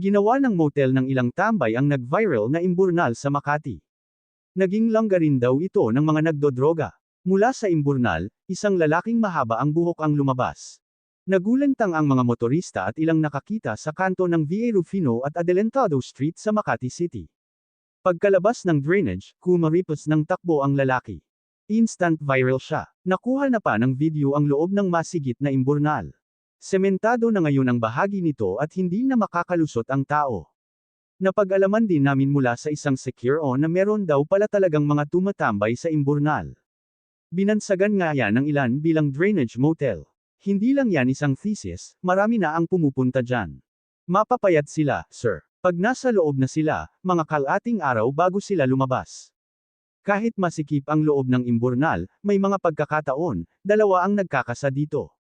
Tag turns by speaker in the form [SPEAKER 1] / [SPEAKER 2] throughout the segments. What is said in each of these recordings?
[SPEAKER 1] Ginawa ng motel ng ilang tambay ang nag-viral na imburnal sa Makati. Naging langga rin daw ito ng mga nagdodroga. Mula sa imburnal, isang lalaking mahaba ang buhok ang lumabas. Nagulantang ang mga motorista at ilang nakakita sa kanto ng VA Rufino at Adelantado Street sa Makati City. Pagkalabas ng drainage, kumaripas ng takbo ang lalaki. Instant viral siya. Nakuha na pa ng video ang loob ng masigit na imburnal. Sementado na ngayon ang bahagi nito at hindi na makakalusot ang tao. Napag-alaman din namin mula sa isang secure on na meron daw pala talagang mga tumatambay sa imburnal. Binansagan nga yan ng ilan bilang drainage motel. Hindi lang yan isang thesis, marami na ang pumupunta dyan. Mapapayat sila, sir. Pag nasa loob na sila, mga kalating araw bago sila lumabas. Kahit masikip ang loob ng imburnal, may mga pagkakataon, dalawa ang nagkakasa dito.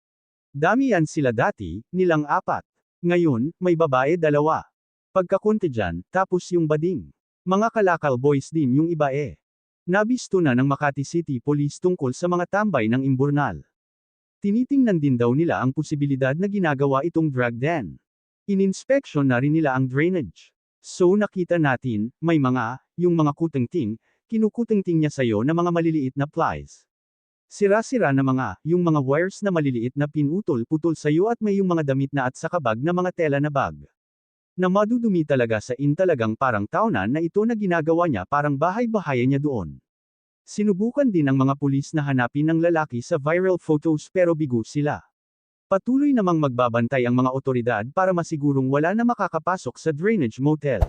[SPEAKER 1] Dami yan sila dati, nilang apat. Ngayon, may babae dalawa. Pagkakunti dyan, tapos yung bading. Mga kalakal boys din yung iba eh. Nabisto na ng Makati City Police tungkol sa mga tambay ng imburnal. Tinitingnan din daw nila ang posibilidad na ginagawa itong drug den. Ininspeksyon na rin nila ang drainage. So nakita natin, may mga, yung mga kutingting, kinukutingting niya sayo na mga maliliit na plies. Sira-sira na mga, yung mga wires na maliliit na pinutol-putol sayo at may yung mga damit na at saka bag na mga tela na bag. Na madudumi talaga sa in talagang parang taunan na ito na ginagawa niya parang bahay-bahaya niya doon. Sinubukan din ng mga pulis na hanapin ng lalaki sa viral photos pero bigo sila. Patuloy namang magbabantay ang mga otoridad para masigurong wala na makakapasok sa drainage motel.